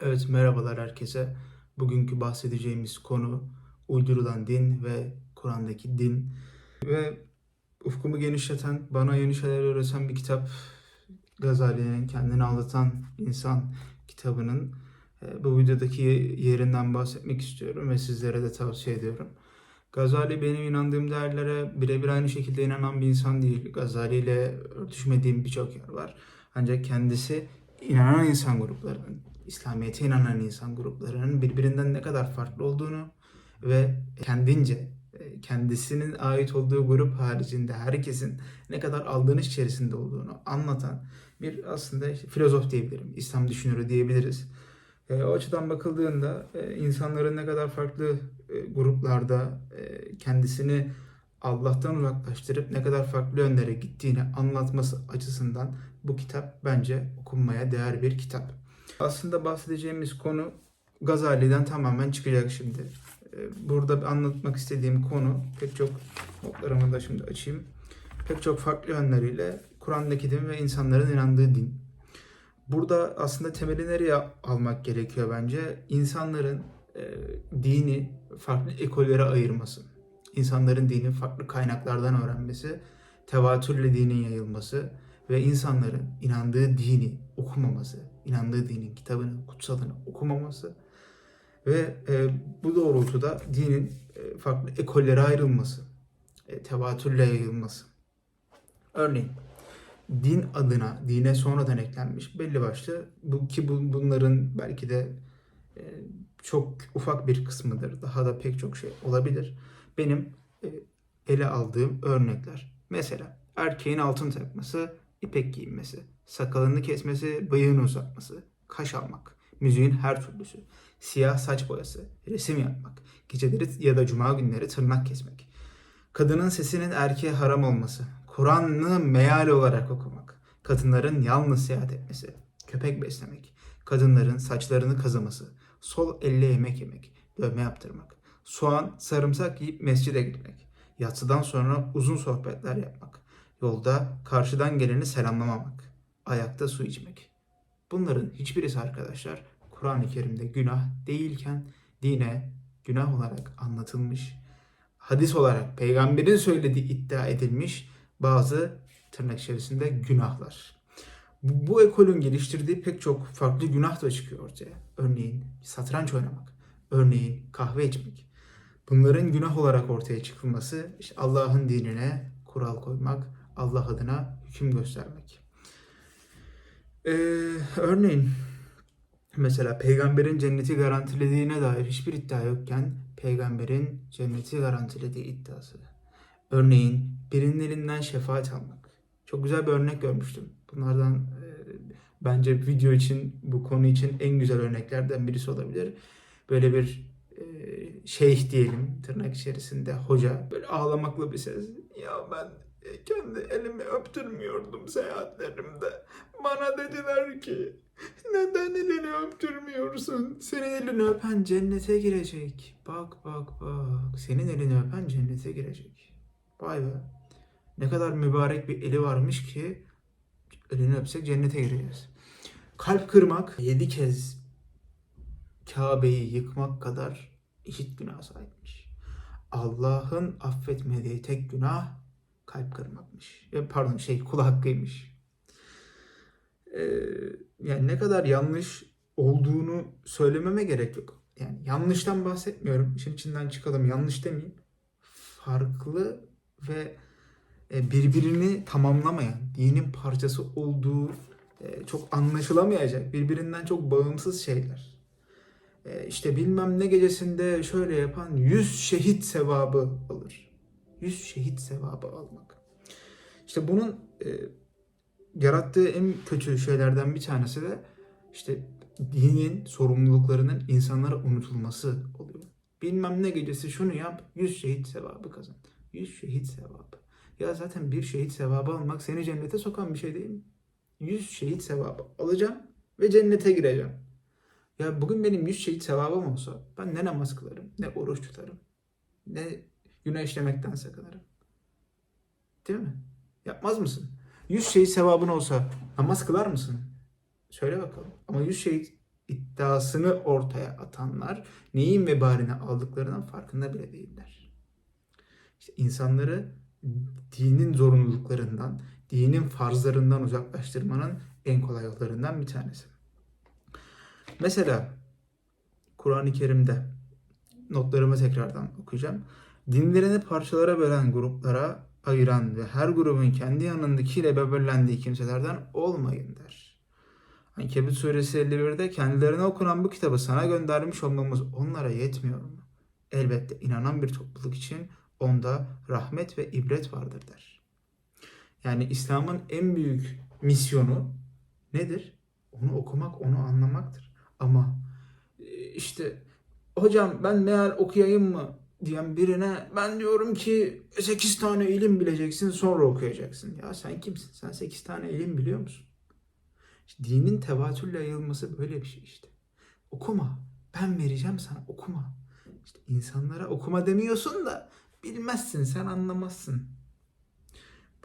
Evet merhabalar herkese. Bugünkü bahsedeceğimiz konu uydurulan din ve Kur'an'daki din. Ve ufkumu genişleten, bana yeni şeyler öğreten bir kitap. Gazali'nin Kendini Anlatan İnsan kitabının e, bu videodaki yerinden bahsetmek istiyorum ve sizlere de tavsiye ediyorum. Gazali benim inandığım değerlere birebir aynı şekilde inanan bir insan değil. Gazali ile örtüşmediğim birçok yer var. Ancak kendisi inanan insan gruplarının, İslamiyet'e inanan insan gruplarının birbirinden ne kadar farklı olduğunu ve kendince e, kendisinin ait olduğu grup haricinde herkesin ne kadar aldığınız içerisinde olduğunu anlatan bir aslında işte filozof diyebilirim, İslam düşünürü diyebiliriz. E, o açıdan bakıldığında e, insanların ne kadar farklı e, gruplarda e, kendisini Allah'tan uzaklaştırıp ne kadar farklı yönlere gittiğini anlatması açısından bu kitap bence okunmaya değer bir kitap. Aslında bahsedeceğimiz konu Gazali'den tamamen çıkacak şimdi. Ee, Burada anlatmak istediğim konu pek çok notlarımı da şimdi açayım. Pek çok farklı yönleriyle Kur'an'daki din ve insanların inandığı din. Burada aslında temeli nereye almak gerekiyor bence? İnsanların e, dini farklı ekollere ayırması. İnsanların dini farklı kaynaklardan öğrenmesi, tevatürle dinin yayılması ve insanların inandığı dini okumaması, inandığı dinin kitabını, kutsalını okumaması ve e, bu doğrultuda dinin e, farklı ekollere ayrılması, e, tevatürle yayılması. Örneğin din adına dine sonradan eklenmiş belli başlı bu ki bu, bunların belki de e, çok ufak bir kısmıdır. Daha da pek çok şey olabilir. Benim e, ele aldığım örnekler. Mesela erkeğin altın takması, ipek giyinmesi, sakalını kesmesi, bıyığını uzatması, kaş almak, müziğin her türlüsü, siyah saç boyası, resim yapmak, geceleri ya da cuma günleri tırnak kesmek, kadının sesinin erkeğe haram olması, Kur'an'ı meal olarak okumak, kadınların yalnız seyahat etmesi, köpek beslemek, kadınların saçlarını kazıması, sol elle yemek yemek, dövme yaptırmak, soğan, sarımsak yiyip mescide gitmek, yatsıdan sonra uzun sohbetler yapmak, yolda karşıdan geleni selamlamamak, ayakta su içmek. Bunların hiçbirisi arkadaşlar Kur'an-ı Kerim'de günah değilken dine günah olarak anlatılmış, hadis olarak peygamberin söylediği iddia edilmiş bazı tırnak içerisinde günahlar. Bu, bu ekolün geliştirdiği pek çok farklı günah da çıkıyor ortaya. Örneğin satranç oynamak, örneğin kahve içmek. Bunların günah olarak ortaya çıkılması işte Allah'ın dinine kural koymak, Allah adına hüküm göstermek. Ee, örneğin mesela peygamberin cenneti garantilediğine dair hiçbir iddia yokken peygamberin cenneti garantilediği iddiası. Örneğin birinin elinden şefaat almak. Çok güzel bir örnek görmüştüm. Bunlardan e, bence video için, bu konu için en güzel örneklerden birisi olabilir. Böyle bir e, şeyh diyelim tırnak içerisinde hoca böyle ağlamakla bir ses. Ya ben e, kendi elimi öptürmüyordum seyahatlerimde. Bana dediler ki neden elini öptürmüyorsun? Senin elini öpen cennete girecek. Bak bak bak. Senin elini öpen cennete girecek. Vay be. Ne kadar mübarek bir eli varmış ki elini öpsek cennete gireceğiz. Kalp kırmak yedi kez Kabe'yi yıkmak kadar eşit günah sahipmiş. Allah'ın affetmediği tek günah kalp kırmakmış. Ya Pardon şey kul hakkıymış. Ee, yani ne kadar yanlış olduğunu söylememe gerek yok. Yani yanlıştan bahsetmiyorum. İşin içinden çıkalım. Yanlış demeyeyim. Farklı ve e, birbirini tamamlamayan, dinin parçası olduğu e, çok anlaşılamayacak, birbirinden çok bağımsız şeyler. E, İşte bilmem ne gecesinde şöyle yapan 100 şehit sevabı alır. 100 şehit sevabı almak. İşte bunun e, yarattığı en kötü şeylerden bir tanesi de işte dinin sorumluluklarının insanlara unutulması oluyor. Bilmem ne gecesi şunu yap, 100 şehit sevabı kazan. 100 şehit sevabı. Ya zaten bir şehit sevabı almak seni cennete sokan bir şey değil mi? 100 şehit sevabı alacağım ve cennete gireceğim. Ya bugün benim 100 şehit sevabım olsa ben ne namaz kılarım, ne oruç tutarım, ne günah işlemekten sakınırım. Değil mi? Yapmaz mısın? 100 şehit sevabın olsa namaz kılar mısın? Söyle bakalım. Ama 100 şehit iddiasını ortaya atanlar neyin vebalini aldıklarının farkında bile değiller. İşte insanları dinin zorunluluklarından, dinin farzlarından uzaklaştırmanın en kolay yollarından bir tanesi. Mesela Kur'an-ı Kerim'de notlarımı tekrardan okuyacağım. Dinlerini parçalara bölen gruplara ayıran ve her grubun kendi yanındakiyle böbürlendiği kimselerden olmayın der. Ankebut suresi 51'de kendilerine okunan bu kitabı sana göndermiş olmamız onlara yetmiyor mu? Elbette inanan bir topluluk için onda rahmet ve ibret vardır der. Yani İslam'ın en büyük misyonu nedir? Onu okumak, onu anlamaktır. Ama e, işte hocam ben meal okuyayım mı diyen birine ben diyorum ki 8 tane ilim bileceksin sonra okuyacaksın. Ya sen kimsin? Sen 8 tane ilim biliyor musun? İşte dinin tevatürle yayılması böyle bir şey işte. Okuma. Ben vereceğim sana okuma. İşte insanlara okuma demiyorsun da bilmezsin sen anlamazsın.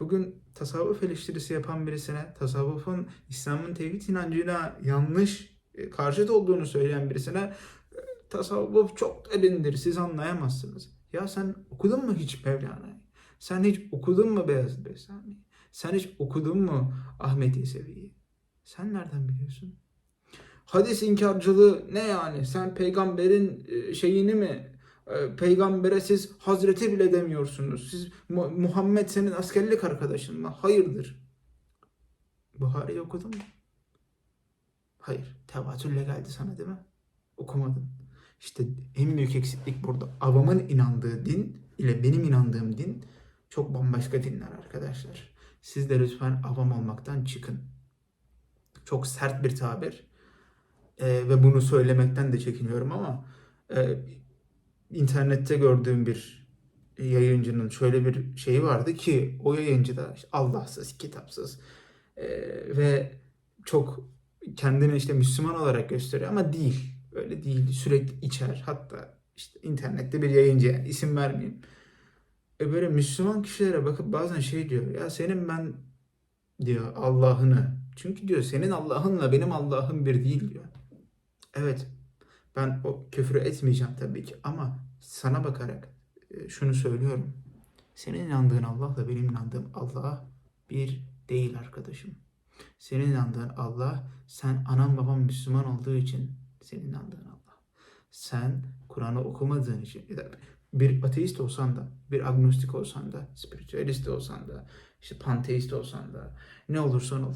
Bugün tasavvuf eleştirisi yapan birisine tasavvufun İslam'ın tevhid inancıyla yanlış e, karşıt olduğunu söyleyen birisine e, tasavvuf çok derindir siz anlayamazsınız. Ya sen okudun mu hiç Mevlana'yı? Sen hiç okudun mu Beyazıt Bestami'yi? Sen hiç okudun mu Ahmet Yesevi'yi? Sen nereden biliyorsun? Hadis inkarcılığı ne yani? Sen peygamberin e, şeyini mi e, peygambere siz hazreti bile demiyorsunuz. Siz Mu- Muhammed senin askerlik arkadaşın mı? Hayırdır. Buhari'yi okudun mu? Hayır. Tevatürle geldi sana değil mi? Okumadın. İşte en büyük eksiklik burada. Avamın inandığı din ile benim inandığım din çok bambaşka dinler arkadaşlar. Siz de lütfen avam olmaktan çıkın. Çok sert bir tabir. Ee, ve bunu söylemekten de çekiniyorum ama e, internette gördüğüm bir yayıncının şöyle bir şeyi vardı ki o yayıncı da Allahsız, kitapsız e, ve çok kendini işte Müslüman olarak gösteriyor ama değil. Öyle değil. Sürekli içer. Hatta işte internette bir yayıncı yani isim vermeyeyim. E böyle Müslüman kişilere bakıp bazen şey diyor. Ya senin ben diyor Allah'ını. Çünkü diyor senin Allah'ınla benim Allah'ım bir değil diyor. Evet ben o küfrü etmeyeceğim tabii ki ama sana bakarak e, şunu söylüyorum. Senin inandığın Allah'la benim inandığım Allah bir değil arkadaşım. Senin inandığın Allah, sen anan baban Müslüman olduğu için senin inandığın Allah. Sen Kur'an'ı okumadığın için bir ateist olsan da, bir agnostik olsan da, spiritüalist olsan da, işte panteist olsan da, ne olursan ol.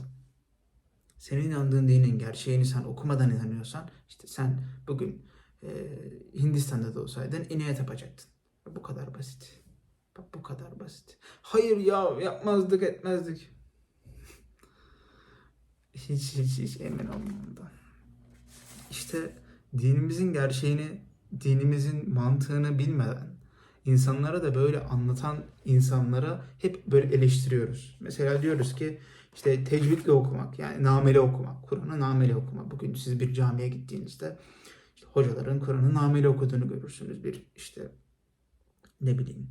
Senin inandığın dinin gerçeğini sen okumadan inanıyorsan, işte sen bugün e, Hindistan'da da olsaydın ineğe tapacaktın. Bu kadar basit. Bak bu kadar basit. Hayır ya yapmazdık etmezdik. Hiç hiç hiç emin olmam ondan. İşte dinimizin gerçeğini, dinimizin mantığını bilmeden insanlara da böyle anlatan insanlara hep böyle eleştiriyoruz. Mesela diyoruz ki işte tecvidle okumak yani nameli okumak, Kur'an'ı nameli okumak. Bugün siz bir camiye gittiğinizde işte hocaların Kur'an'ı nameli okuduğunu görürsünüz. Bir işte ne bileyim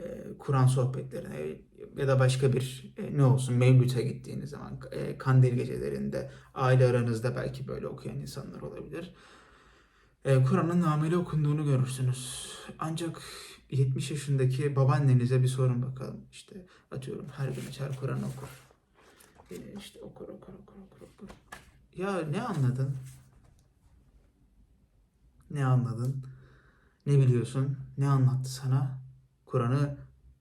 e, Kur'an sohbetlerine ya da başka bir e, ne olsun Mevlüt'e gittiğiniz zaman e, kandil gecelerinde aile aranızda belki böyle okuyan insanlar olabilir. E, Kur'an'ın nameli okunduğunu görürsünüz. Ancak 70 yaşındaki babaannenize bir sorun bakalım. İşte atıyorum her gün açar Kur'an okur. E, işte okur okur okur okur okur. Ya ne anladın? Ne anladın? Ne biliyorsun? Ne anlattı sana? Kur'an'ı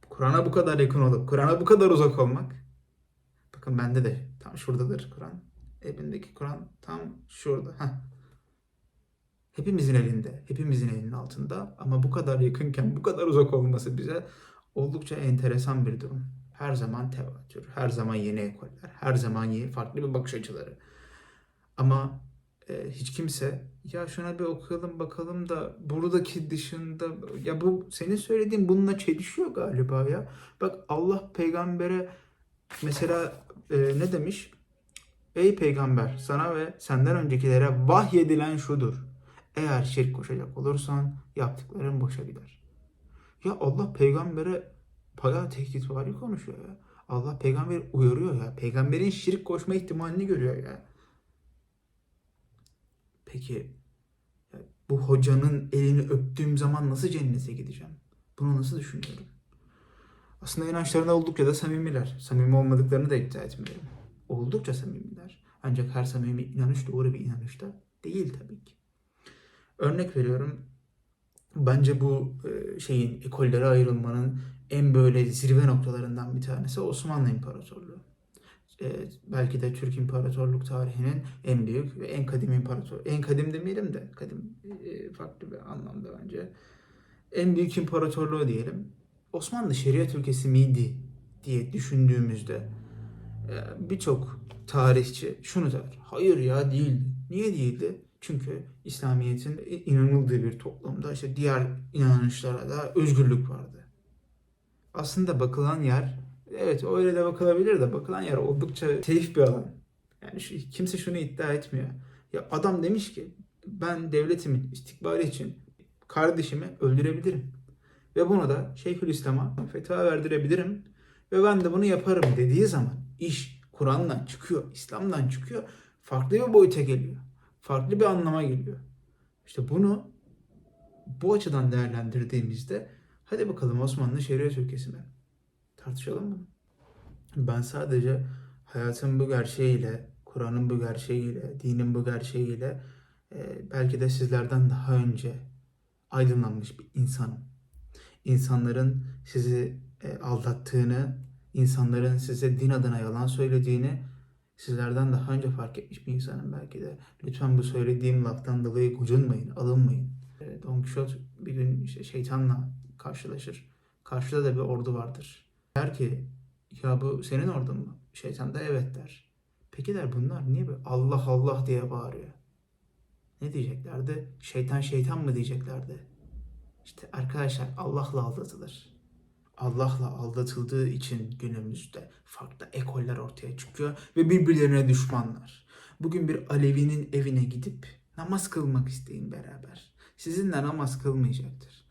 Kur'an'a bu kadar yakın olup Kur'an'a bu kadar uzak olmak. Bakın bende de tam şuradadır Kur'an. Evimdeki Kur'an tam şurada. Heh. Hepimizin elinde, hepimizin elinin altında ama bu kadar yakınken bu kadar uzak olması bize oldukça enteresan bir durum. Her zaman tevatür, her zaman yeni ekoller, her zaman yeni farklı bir bakış açıları. Ama e, hiç kimse ya şuna bir okuyalım bakalım da buradaki dışında ya bu senin söylediğin bununla çelişiyor galiba ya. Bak Allah peygambere mesela e, ne demiş? Ey peygamber sana ve senden öncekilere vahyedilen şudur. Eğer şirk koşacak olursan yaptıkların boşa gider. Ya Allah peygambere bayağı tehditvari konuşuyor ya. Allah peygamberi uyarıyor ya. Peygamberin şirk koşma ihtimalini görüyor ya. Peki bu hocanın elini öptüğüm zaman nasıl cennete gideceğim? Bunu nasıl düşünüyorum? Aslında inançlarında oldukça da samimiler. Samimi olmadıklarını da iddia etmiyorum. Oldukça samimiler. Ancak her samimi inanış doğru bir inanış da değil tabii ki. Örnek veriyorum. Bence bu e, şeyin ekollere ayrılmanın en böyle zirve noktalarından bir tanesi Osmanlı İmparatorluğu. E, belki de Türk İmparatorluk tarihinin en büyük ve en kadim imparator. En kadim demeyelim de kadim e, farklı bir anlamda bence. En büyük imparatorluğu diyelim. Osmanlı şeriat ülkesi miydi diye düşündüğümüzde e, birçok tarihçi şunu der. Hayır ya değildi. Niye değildi? Çünkü İslamiyet'in inanıldığı bir toplumda işte diğer inanışlara da özgürlük vardı. Aslında bakılan yer evet öyle de bakılabilir de bakılan yer oldukça safe bir alan. Yani şu, kimse şunu iddia etmiyor. Ya adam demiş ki ben devletimin istikbali için kardeşimi öldürebilirim. Ve bunu da Şeyhülislam'a fetva verdirebilirim. Ve ben de bunu yaparım dediği zaman iş Kur'an'dan çıkıyor, İslam'dan çıkıyor. Farklı bir boyuta geliyor. Farklı bir anlama geliyor. İşte bunu bu açıdan değerlendirdiğimizde hadi bakalım Osmanlı şeriat ülkesi mi? Tartışalım mı? Ben sadece hayatın bu gerçeğiyle, Kur'an'ın bu gerçeğiyle, dinin bu gerçeğiyle e, belki de sizlerden daha önce aydınlanmış bir insanım. İnsanların sizi e, aldattığını, insanların size din adına yalan söylediğini sizlerden daha önce fark etmiş bir insanım belki de. Lütfen bu söylediğim laftan dolayı gocunmayın, alınmayın. E, Don Quixote bir gün işte şeytanla karşılaşır. Karşıda da bir ordu vardır. Der ki ya bu senin ordun mu? Şeytan da evet der. Peki der bunlar niye böyle Allah Allah diye bağırıyor? Ne diyeceklerdi? Şeytan şeytan mı diyeceklerdi? İşte arkadaşlar Allah'la aldatılır. Allah'la aldatıldığı için günümüzde farklı ekoller ortaya çıkıyor ve birbirlerine düşmanlar. Bugün bir Alevi'nin evine gidip namaz kılmak isteyin beraber. Sizinle namaz kılmayacaktır.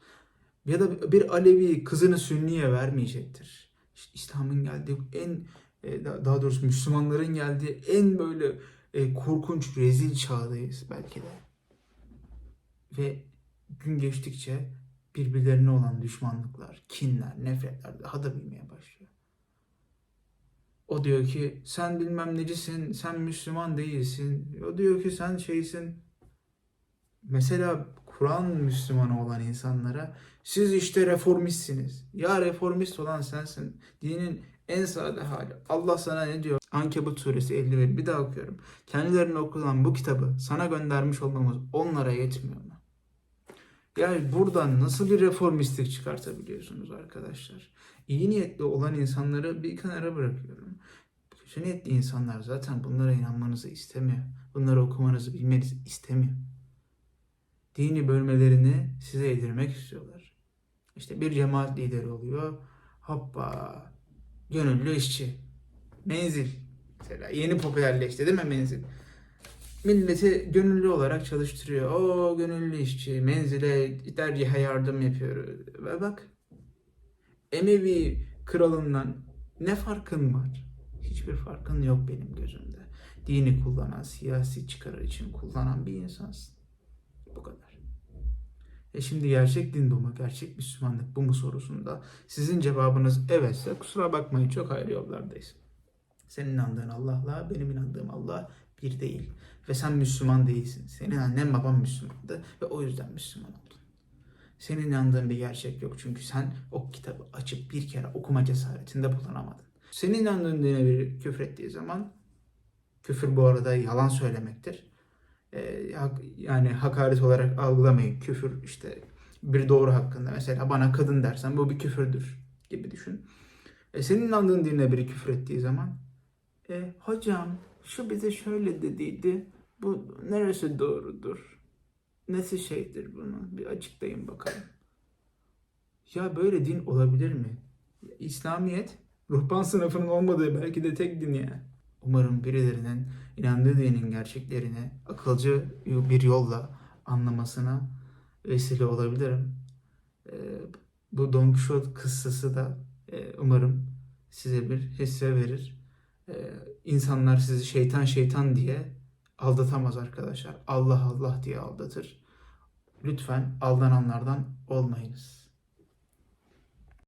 Ya da bir Alevi kızını Sünni'ye vermeyecektir. İslam'ın geldiği en e, daha doğrusu Müslümanların geldiği en böyle e, korkunç rezil çağdayız belki de. Ve gün geçtikçe birbirlerine olan düşmanlıklar, kinler, nefretler daha da büyümeye başlıyor. O diyor ki sen bilmem necisin, sen Müslüman değilsin. O diyor ki sen şeysin. Mesela Kur'an Müslümanı olan insanlara siz işte reformistsiniz. Ya reformist olan sensin. Dinin en sade hali. Allah sana ne diyor? Ankebut suresi 51. Bir daha okuyorum. Kendilerine okulan bu kitabı sana göndermiş olmamız onlara yetmiyor mu? Yani buradan nasıl bir reformistlik çıkartabiliyorsunuz arkadaşlar? İyi niyetli olan insanları bir kenara bırakıyorum. Kötü niyetli insanlar zaten bunlara inanmanızı istemiyor. Bunları okumanızı bilmenizi istemiyor. Dini bölmelerini size yedirmek istiyorlar. İşte bir cemaat lideri oluyor. Hoppa. Gönüllü işçi. Menzil. Mesela yeni popülerleşti değil mi menzil? milleti gönüllü olarak çalıştırıyor. O gönüllü işçi menzile dergihe yardım yapıyor. Ve bak Emevi kralından ne farkın var? Hiçbir farkın yok benim gözümde. Dini kullanan, siyasi çıkarı için kullanan bir insansın. Bu kadar. E şimdi gerçek din doma, gerçek Müslümanlık bu mu sorusunda sizin cevabınız evetse kusura bakmayın çok ayrı yollardayız. Senin inandığın Allah'la benim inandığım Allah bir değil. Ve sen Müslüman değilsin. Senin annen baban Müslümandı ve o yüzden Müslüman oldun. Senin inandığın bir gerçek yok çünkü sen o kitabı açıp bir kere okuma cesaretinde bulunamadın. Senin inandığın dine bir küfür ettiği zaman, küfür bu arada yalan söylemektir. Ee, yani hakaret olarak algılamayın. Küfür işte bir doğru hakkında mesela bana kadın dersen bu bir küfürdür gibi düşün. E, senin inandığın dine biri küfür ettiği zaman e, hocam şu bize şöyle dediydi. Bu neresi doğrudur? Nesi şeydir bunu? Bir açıklayın bakalım. Ya böyle din olabilir mi? İslamiyet ruhban sınıfının olmadığı belki de tek din ya. Umarım birilerinin inandığı dinin gerçeklerini akılcı bir yolla anlamasına vesile olabilirim. Ee, bu Don Quixote kıssası da e, umarım size bir hisse verir. Ee, insanlar sizi şeytan şeytan diye aldatamaz arkadaşlar. Allah Allah diye aldatır. Lütfen aldananlardan olmayınız.